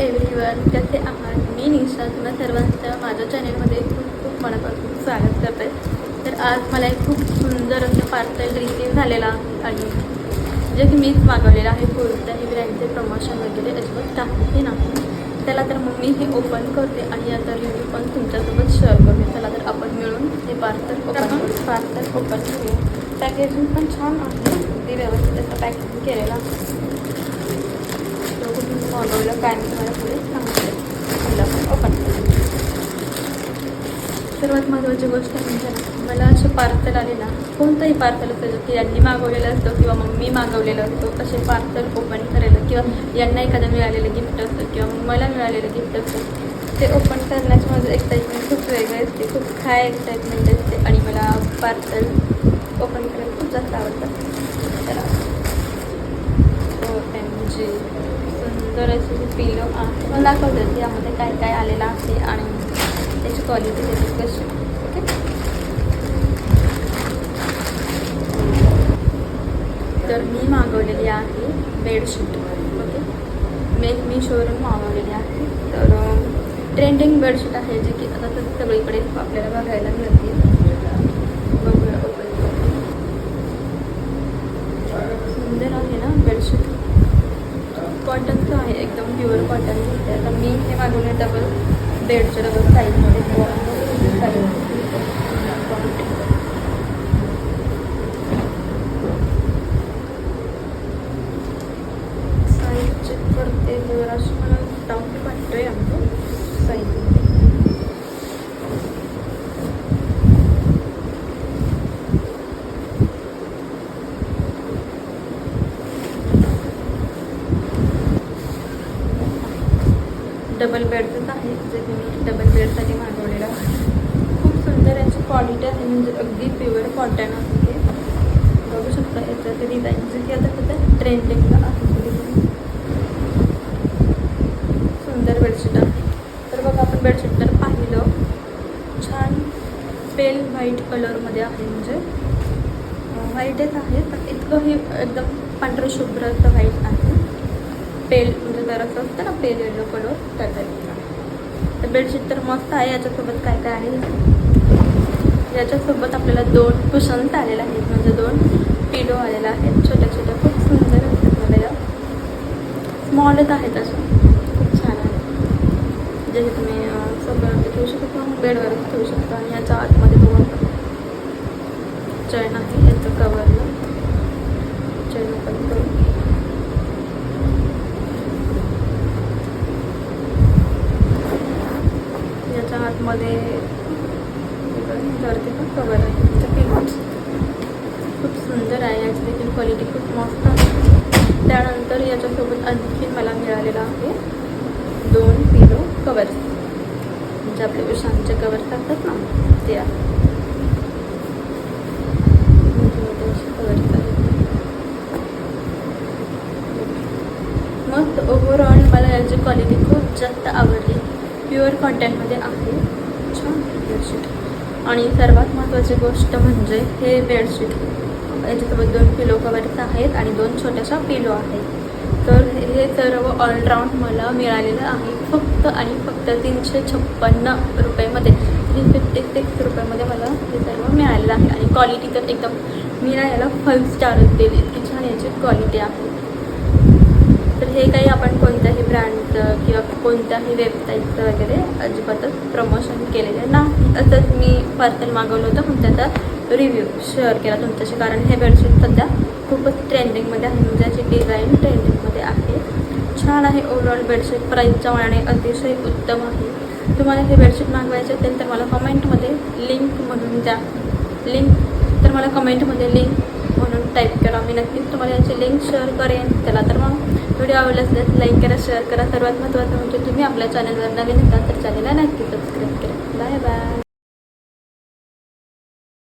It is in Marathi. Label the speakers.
Speaker 1: एव्हरीवन कसे आहात मी निशा तुम्हा सर्वांचं माझ्या चॅनलमध्ये खूप खूप मनापासून स्वागत करते. तर आज मला एक खूप सुंदर असं पार्सल रिसीव झालेला आहे आणि जे की मीच मागवलेलं आहे कोणत्याही ब्रँडचे प्रमोशन वगैरे अजिबात काहीही नाही. त्याला तर मग मी हे ओपन करते आणि याचा रिव्ह्यू पण तुमच्यासोबत शेअर करते. त्याला तर आपण मिळून हे पार्सल ओपन पार्सल ओपन करूया. पॅकेजिंग पण छान आहे. ते व्यवस्थित असं पॅकेजिंग केलेलं मागवलं काय मी तुम्हाला पुढे सांगते ओपन. सर्वात महत्त्वाची गोष्ट म्हणजे मला असे पार्सल आले ना कोणतंही पार्सल असेल की यांनी मागवलेलं असतं किंवा मग मी मागवलेलं असतो असे पार्सल ओपन करायला किंवा यांना एखादं मिळालेलं गिफ्ट असतं किंवा मग मला मिळालेलं गिफ्ट असतं ते ओपन करण्याचं माझं एक्साइटमेंट खूप वेगळं असते खूप हाय एक्साइटमेंट असते आणि मला पार्सल ओपन करायला खूप जास्त आवडतं. तर ओ तर असे सुंदर पिलो पण मला दाखवतं की यामध्ये काय काय आलेलं आहे आणि त्याची क्वालिटी त्याची कशी ओके तर मी मागवलेली आहे बेडशीट ओके मी मी शोरूम मागवलेली आहे. तर ट्रेंडिंग बेडशीट आहे जे की आता तर सगळीकडे आपल्याला बघायला मिळते बघूया सुंदर आहे ना बेडशीट कॉटनचं आहे एकदम प्युअर कॉटन आता मी हे मागवले डबल बेडचे डबल साईजमध्ये साईज चेक करते जर अशी मला डाऊट वाटतोय आमचं साईज डबल बेडचंच आहे जे की मी डबल बेडसाठी मागवलेलं आहे. खूप सुंदर याची क्वालिटी आहे. म्हणजे अगदी प्युअर कॉटन आहे बघू शकता याचं ते डिझाईन जे की आता सध्या ट्रेंडिंगला आहे. सुंदर बेडशीट आहे. तर बघा आपण बेडशीट तर पाहिलं. छान पेल व्हाईट कलरमध्ये आहे म्हणजे. व्हाईटच आहे पण इतकं हे एकदम पांढरं शुभ्र असं व्हाईट आहे. पेल म्हणजे जरासं असतं ना पेल येलो कलर त्याचा तर बेडशीट तर मस्त आहे याच्यासोबत काय काय आहे? याच्यासोबत आपल्याला दोन कुशन्स आलेले आहेत म्हणजे दोन पिलो आलेला आहेत छोट्या छोट्या खूप सुंदर असतात मला या स्मॉलच आहेत असं खूप छान आहे जे तुम्ही अं, सगळं ठेवू शकता बेडवरच ठेवू शकता आणि याच्या आतमध्ये दोन चैन आहे याचं कवरला चैन पण करून मध्ये करते पण कवर आहे. खूप सुंदर आहे. याची देखील क्वालिटी खूप मस्त आहे. त्यानंतर याच्यासोबत आणखी मला मिळालेलं आहे दोन पिलो कवर्स म्हणजे आपले उशांचे कवर्स असतात ना ते आहे. मस्त ओव्हरऑल मला याची क्वालिटी खूप जास्त आवडली. प्युअर कॉटनमध्ये आहे. छान बेडशीट आणि सर्वात महत्त्वाची गोष्ट म्हणजे हे बेडशीट याच्यासोबत दोन पिलो कवर्स आहेत आणि दोन छोट्याशा पिलो आहेत. तर हे सर्व ऑलराऊंड मला मिळालेलं आहे फक्त आणि फक्त तीनशे छप्पन्न रुपयेमध्ये. थ्री फिफ्टी सिक्स रुपयामध्ये मला हे सर्व मिळालेलं आहे. आणि क्वालिटी तर एकदम मी ना याला फाईव्ह स्टारच दिली इतकी छान याची क्वालिटी आहे. तर हे काही आपण कोणत्याही ब्रँडचं किंवा कोणत्याही वेबसाईटचं वगैरे अजिबातच प्रमोशन केलेलं नाही. असंच मी पार्सल मागवलं होतं पण त्याचा रिव्ह्यू शेअर केला तुमच्याशी. कारण हे बेडशीट सध्या खूपच ट्रेंडिंगमध्ये आहे. म्हणजे याची डिझाईन ट्रेंडिंगमध्ये आहे छान आहे ओव्हरऑल बेडशीट प्राईसच्या मनाने अतिशय उत्तम आहे. तुम्हाला हे बेडशीट मागवायचे असेल तर मला कमेंटमध्ये लिंक म्हणून द्या. लिंक तर मला कमेंटमध्ये लिंक म्हणून टाईप करा. मी नक्कीच तुम्हाला याची लिंक शेअर करेन. चला तर मग व्हिडिओ आवडला असल्यास लाईक करा शेअर करा. सर्वात महत्त्वाचं म्हणजे तुम्ही आपल्या चॅनलवर नवीन असाल तर चॅनलला नक्की सबस्क्राईब करा. Bye bye